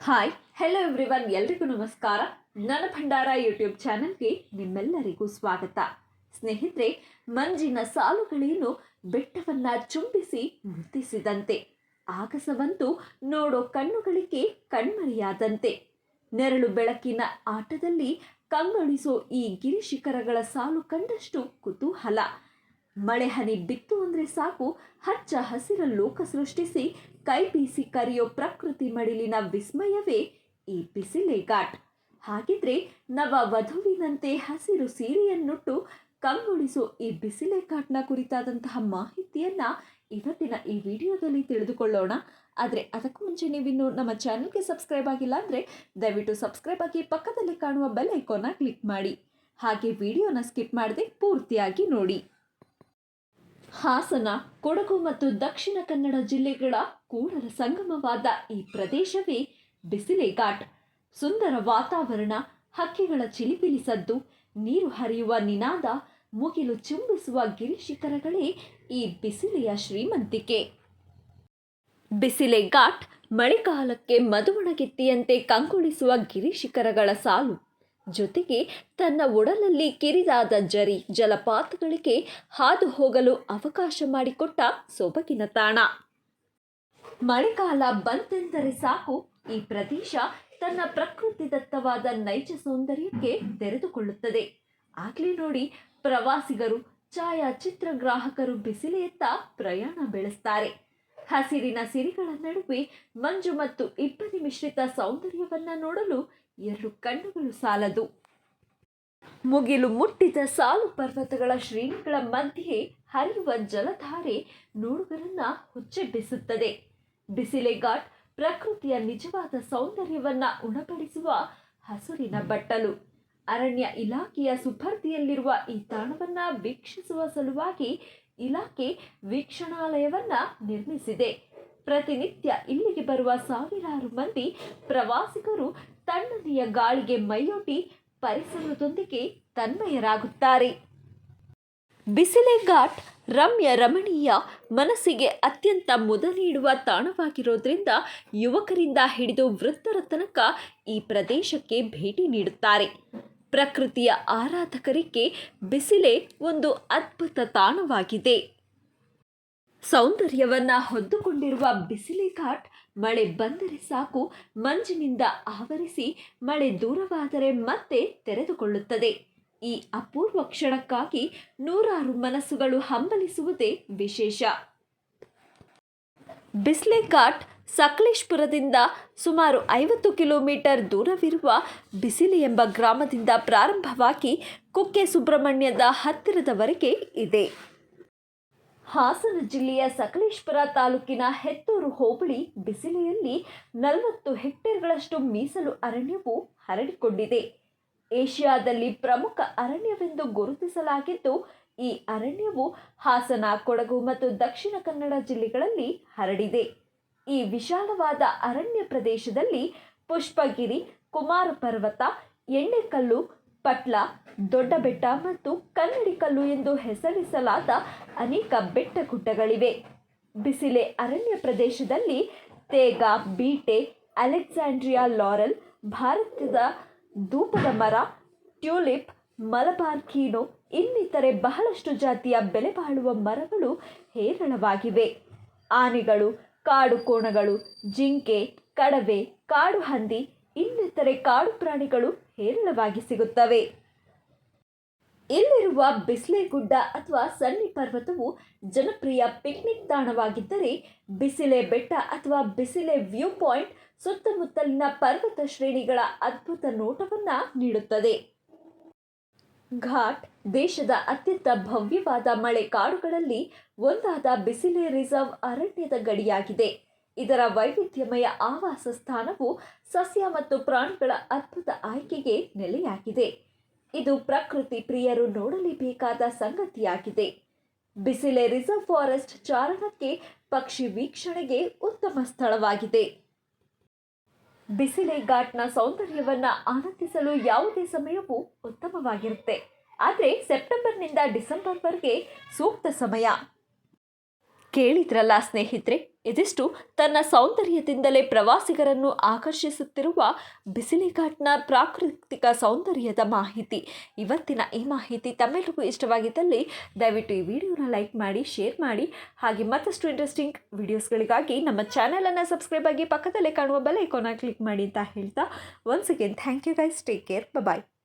Hi hello everyone ಎಲ್ರಿಗೂ ನಮಸ್ಕಾರ. ನನ್ನ ಭಂಡಾರ ಯೂಟ್ಯೂಬ್ ಚಾನೆಲ್ಗೆ ನಿಮ್ಮೆಲ್ಲರಿಗೂ ಸ್ವಾಗತ. ಸ್ನೇಹಿತರೆ, ಮಂಜಿನ ಸಾಲುಗಳೇನು ಬೆಟ್ಟವನ್ನ ಚುಂಬಿಸಿ ಮುತ್ತಿಸಿದಂತೆ ಆಗಸವಂತೂ ನೋಡೋ ಕಣ್ಣುಗಳಿಗೆ ಕಣ್ಮರೆಯಾದಂತೆ. ನೆರಳು ಬೆಳಕಿನ ಆಟದಲ್ಲಿ ಕಂಗೊಳಿಸೋ ಈ ಗಿರಿಶಿಖರಗಳ ಸಾಲು ಕಂಡಷ್ಟು ಕುತೂಹಲ. ಮಳೆ ಹನಿ ಬಿತ್ತು ಅಂದ್ರೆ ಸಾಕು, ಹಚ್ಚ ಹಸಿರ ಲೋಕ ಸೃಷ್ಟಿಸಿ, ಕೈ ಬೀಸಿ ಕರೆಯೋ ಪ್ರಕೃತಿ ಮಡಿಲಿನ ವಿಸ್ಮಯವೇ ಈ ಬಿಸಿಲೆ ಘಾಟ್. ಹಾಗಿದ್ರೆ ನವ ವಧುವಿನಂತೆ ಹಸಿರು ಸೀರೆಯನ್ನುಟ್ಟು ಕಂಗೊಳಿಸೋ ಈ ಬಿಸಿಲೆ ಘಾಟ್ನ ಕುರಿತಾದಂತಹ ಮಾಹಿತಿಯನ್ನ ಇವತ್ತಿನ ಈ ವಿಡಿಯೋದಲ್ಲಿ ತಿಳಿದುಕೊಳ್ಳೋಣ. ಆದರೆ ಅದಕ್ಕೂ ಮುಂಚೆ ನೀವಿನ್ನು ನಮ್ಮ ಚಾನಲ್ಗೆ ಸಬ್ಸ್ಕ್ರೈಬ್ ಆಗಿಲ್ಲ ಅಂದರೆ ದಯವಿಟ್ಟು ಸಬ್ಸ್ಕ್ರೈಬ್ ಆಗಿ ಪಕ್ಕದಲ್ಲಿ ಕಾಣುವ ಬೆಲ್ ಐಕಾನ್ನ ಕ್ಲಿಕ್ ಮಾಡಿ. ಹಾಗೆ ವಿಡಿಯೋನ ಸ್ಕಿಪ್ ಮಾಡದೆ ಪೂರ್ತಿಯಾಗಿ ನೋಡಿ. ಹಾಸನ, ಕೊಡಗು ಮತ್ತು ದಕ್ಷಿಣ ಕನ್ನಡ ಜಿಲ್ಲೆಗಳ ಕೂಡಲ ಸಂಗಮವಾದ ಈ ಪ್ರದೇಶವೇ ಬಿಸಿಲೆಘಾಟ್ ಸುಂದರ ವಾತಾವರಣ, ಹಕ್ಕಿಗಳ ಚಿಲಿಪಿಲಿ ಸದ್ದು ನೀರು ಹರಿಯುವ ನಿನಾದ, ಮುಗಿಲು ಚುಂಬಿಸುವ ಗಿರಿಶಿಖರಗಳೇ ಈ ಬಿಸಿಲೆಯ ಶ್ರೀಮಂತಿಕೆ. ಬಿಸಿಲೆ ಘಾಟ್ ಮಳೆಗಾಲಕ್ಕೆ ಮದುವಣಗೆತ್ತಿಯಂತೆ ಕಂಗೊಳಿಸುವ ಗಿರಿಶಿಖರಗಳ ಸಾಲು. ಜೊತೆಗೆ ತನ್ನ ಒಡಲಲ್ಲಿ ಕಿರಿದಾದ ಜರಿ ಜಲಪಾತಗಳಿಗೆ ಹಾದು ಹೋಗಲು ಅವಕಾಶ ಮಾಡಿಕೊಟ್ಟ ಸೊಬಗಿನ ತಾಣ. ಮಳೆಗಾಲ ಬಂತೆಂದರೆ ಸಾಕು, ಈ ಪ್ರದೇಶ ತನ್ನ ಪ್ರಕೃತಿದತ್ತವಾದ ನೈಜ ಸೌಂದರ್ಯಕ್ಕೆ ತೆರೆದುಕೊಳ್ಳುತ್ತದೆ. ಆಗಲೇ ನೋಡಿ, ಪ್ರವಾಸಿಗರು, ಛಾಯಾಚಿತ್ರ ಗ್ರಾಹಕರು ಬಿಸಿಲೆಯತ್ತ ಪ್ರಯಾಣ ಬೆಳೆಸ್ತಾರೆ. ಹಸಿರಿನ ಸಿರಿಗಳ ನಡುವೆ ಮಂಜು ಮತ್ತು ಇಬ್ಬನಿ ಮಿಶ್ರಿತ ಸೌಂದರ್ಯವನ್ನ ನೋಡಲು ಎರಡು ಕಣ್ಣುಗಳು ಸಾಲದು. ಮುಗಿಲು ಮುಟ್ಟಿದ ಸಾಲು ಪರ್ವತಗಳ ಶ್ರೇಣಿಗಳ ಮಧ್ಯೆ ಹರಿಯುವ ಜಲಧಾರೆ ನೋಡುಗರನ್ನ ಹುಚ್ಚೆಬ್ಬಿಸುತ್ತದೆ. ಬಿಸಿಲೆ ಘಾಟ್ ಪ್ರಕೃತಿಯ ನಿಜವಾದ ಸೌಂದರ್ಯವನ್ನ ಉಣಪಡಿಸುವ ಹಸುರಿನ ಬಟ್ಟಲು. ಅರಣ್ಯ ಇಲಾಖೆಯ ಸುಪರ್ದಿಯಲ್ಲಿರುವ ಈ ತಾಣವನ್ನ ವೀಕ್ಷಿಸುವ ಸಲುವಾಗಿ ಇಲಾಖೆ ವೀಕ್ಷಣಾಲಯವನ್ನ ನಿರ್ಮಿಸಿದೆ. ಪ್ರತಿನಿತ್ಯ ಇಲ್ಲಿಗೆ ಬರುವ ಸಾವಿರಾರು ಮಂದಿ ಪ್ರವಾಸಿಗರು ತಣ್ಣನೆಯ ಗಾಳಿಗೆ ಮೈಯೊಡ್ಡಿ ಪರಿಸರದೊಂದಿಗೆ ತನ್ಮಯರಾಗುತ್ತಾರೆ. ಬಿಸಿಲೆ ಘಾಟ್ ರಮ್ಯ ರಮಣೀಯ ಮನಸ್ಸಿಗೆ ಅತ್ಯಂತ ಮುದ ನೀಡುವ ತಾಣವಾಗಿರೋದ್ರಿಂದ ಯುವಕರಿಂದ ಹಿಡಿದು ವೃದ್ಧರ ತನಕ ಈ ಪ್ರದೇಶಕ್ಕೆ ಭೇಟಿ ನೀಡುತ್ತಾರೆ. ಪ್ರಕೃತಿಯ ಆರಾಧಕರಿಗೆ ಬಿಸಿಲೆ ಒಂದು ಅದ್ಭುತ ತಾಣವಾಗಿದೆ. ಸೌಂದರ್ಯವನ್ನ ಹೊದ್ದುಕೊಂಡಿರುವ ಬಿಸಿಲಿ ಘಾಟ್ ಮಳೆ ಬಂದರೆ ಸಾಕು, ಮಂಜಿನಿಂದ ಆವರಿಸಿ ಮಳೆ ದೂರವಾದರೆ ಮತ್ತೆ ತೆರೆದುಕೊಳ್ಳುತ್ತದೆ. ಈ ಅಪೂರ್ವ ಕ್ಷಣಕ್ಕಾಗಿ ನೂರಾರು ಮನಸ್ಸುಗಳು ಹಂಬಲಿಸುವುದೇ ವಿಶೇಷ. ಬಿಸ್ಲೆ ಘಾಟ್ ಸಕಲೇಶ್ಪುರದಿಂದ ಸುಮಾರು ಐವತ್ತು ಕಿಲೋಮೀಟರ್ ದೂರವಿರುವ ಬಿಸಿಲಿ ಎಂಬ ಗ್ರಾಮದಿಂದ ಪ್ರಾರಂಭವಾಗಿ ಕುಕ್ಕೆ ಸುಬ್ರಹ್ಮಣ್ಯದ ಹತ್ತಿರದವರೆಗೆ ಇದೆ. ಹಾಸನ ಜಿಲ್ಲೆಯ ಸಕಲೇಶ್ಪುರ ತಾಲೂಕಿನ ಹೆತ್ತೂರು ಹೋಬಳಿ ಬಿಸಿಲೆಯಲ್ಲಿ ನಲವತ್ತು ಹೆಕ್ಟೇರ್ಗಳಷ್ಟು ಮೀಸಲು ಅರಣ್ಯವು ಹರಡಿಕೊಂಡಿದೆ. ಏಷ್ಯಾದಲ್ಲಿ ಪ್ರಮುಖ ಅರಣ್ಯವೆಂದು ಗುರುತಿಸಲಾಗಿದ್ದು, ಈ ಅರಣ್ಯವು ಹಾಸನ, ಕೊಡಗು ಮತ್ತು ದಕ್ಷಿಣ ಕನ್ನಡ ಜಿಲ್ಲೆಗಳಲ್ಲಿ ಹರಡಿದೆ. ಈ ವಿಶಾಲವಾದ ಅರಣ್ಯ ಪ್ರದೇಶದಲ್ಲಿ ಪುಷ್ಪಗಿರಿ ಕುಮಾರ ಪರ್ವತ ಎಣ್ಣೆಕಲ್ಲು ಪಟ್ಲ, ದೊಡ್ಡ ಬೆಟ್ಟ ಮತ್ತು ಕನ್ನಡಿಕಲ್ಲು ಎಂದು ಹೆಸರಿಸಲಾದ ಅನೇಕ ಬೆಟ್ಟ ಗುಡ್ಡಗಳಿವೆ ಬಿಸಿಲೆ ಅರಣ್ಯ ಪ್ರದೇಶದಲ್ಲಿ ತೇಗ, ಬೀಟೆ, ಅಲೆಕ್ಸಾಂಡ್ರಿಯಾ ಲಾರೆಲ್, ಭಾರತದ ಧೂಪದ ಮರ, ಟ್ಯೂಲಿಪ್, ಮಲಬಾರ್ ಕೀನೋ ಇನ್ನಿತರೆ ಬಹಳಷ್ಟು ಜಾತಿಯ ಬೆಲೆ ಬಾಳುವ ಮರಗಳು ಹೇರಳವಾಗಿವೆ. ಆನೆಗಳು, ಕಾಡು ಕೋಣಗಳು, ಜಿಂಕೆ, ಕಡವೆ, ಕಾಡು ಹಂದಿ, ಇನ್ನಿತರೆ ಕಾಡು ಪ್ರಾಣಿಗಳು ಹೇರಳವಾಗಿ ಸಿಗುತ್ತವೆ. ಇಲ್ಲಿರುವ ಬಿಸಿಲೆ ಗುಡ್ಡ ಅಥವಾ ಸನ್ನಿ ಪರ್ವತವು ಜನಪ್ರಿಯ ಪಿಕ್ನಿಕ್ ತಾಣವಾಗಿದ್ದರೆ, ಬಿಸಿಲೆ ಬೆಟ್ಟ ಅಥವಾ ಬಿಸಿಲೆ ವ್ಯೂ ಪಾಯಿಂಟ್ ಸುತ್ತಮುತ್ತಲಿನ ಪರ್ವತ ಶ್ರೇಣಿಗಳ ಅದ್ಭುತ ನೋಟವನ್ನು ನೀಡುತ್ತದೆ. ಘಾಟ್ ದೇಶದ ಅತ್ಯಂತ ಭವ್ಯವಾದ ಮಳೆ ಕಾಡುಗಳಲ್ಲಿ ಒಂದಾದ ಬಿಸಿಲೆ ರಿಸರ್ವ್ ಅರಣ್ಯದ ಗಡಿಯಾಗಿದೆ. ಇದರ ವೈವಿಧ್ಯಮಯ ಆವಾಸ ಸ್ಥಾನವು ಸಸ್ಯ ಮತ್ತು ಪ್ರಾಣಿಗಳ ಅದ್ಭುತ ಆಯ್ಕೆಗೆ ನೆಲೆಯಾಗಿದೆ. ಇದು ಪ್ರಕೃತಿ ಪ್ರಿಯರು ನೋಡಲೇಬೇಕಾದ ಸಂಗತಿಯಾಗಿದೆ. ಬಿಸಿಲೆ ರಿಸರ್ವ್ ಫಾರೆಸ್ಟ್ ಚಾರಣಕ್ಕೆ ಪಕ್ಷಿ ವೀಕ್ಷಣೆಗೆ ಉತ್ತಮ ಸ್ಥಳವಾಗಿದೆ. ಬಿಸಿಲೆ ಘಾಟ್ನ ಸೌಂದರ್ಯವನ್ನ ಆನಂದಿಸಲು ಯಾವುದೇ ಸಮಯವೂ ಉತ್ತಮವಾಗಿರುತ್ತೆ. ಆದರೆ ಸೆಪ್ಟೆಂಬರ್ನಿಂದ ಡಿಸೆಂಬರ್ವರೆಗೆ ಸೂಕ್ತ ಸಮಯ. ಕೇಳಿದ್ರಲ್ಲ ಸ್ನೇಹಿತರೆ, ಇದಿಷ್ಟು ತನ್ನ ಸೌಂದರ್ಯದಿಂದಲೇ ಪ್ರವಾಸಿಗರನ್ನು ಆಕರ್ಷಿಸುತ್ತಿರುವ ಬಿಸಿಲಿಘಾಟ್ನ ಪ್ರಾಕೃತಿಕ ಸೌಂದರ್ಯದ ಮಾಹಿತಿ. ಇವತ್ತಿನ ಈ ಮಾಹಿತಿ ತಮ್ಮೆಲ್ಲರಿಗೂ ಇಷ್ಟವಾಗಿದ್ದಲ್ಲಿ ದಯವಿಟ್ಟು ಈ ವಿಡಿಯೋನ ಲೈಕ್ ಮಾಡಿ, ಶೇರ್ ಮಾಡಿ, ಹಾಗೆ ಮತ್ತಷ್ಟು ಇಂಟ್ರೆಸ್ಟಿಂಗ್ ವಿಡಿಯೋಸ್ಗಳಿಗಾಗಿ ನಮ್ಮ ಚಾನಲನ್ನು ಸಬ್ಸ್ಕ್ರೈಬ್ ಆಗಿ ಪಕ್ಕದಲ್ಲೇ ಕಾಣುವ ಬೆಲ್ ಐಕಾನ ಕ್ಲಿಕ್ ಮಾಡಿ ಅಂತ ಹೇಳ್ತಾ once again thank you guys take care bye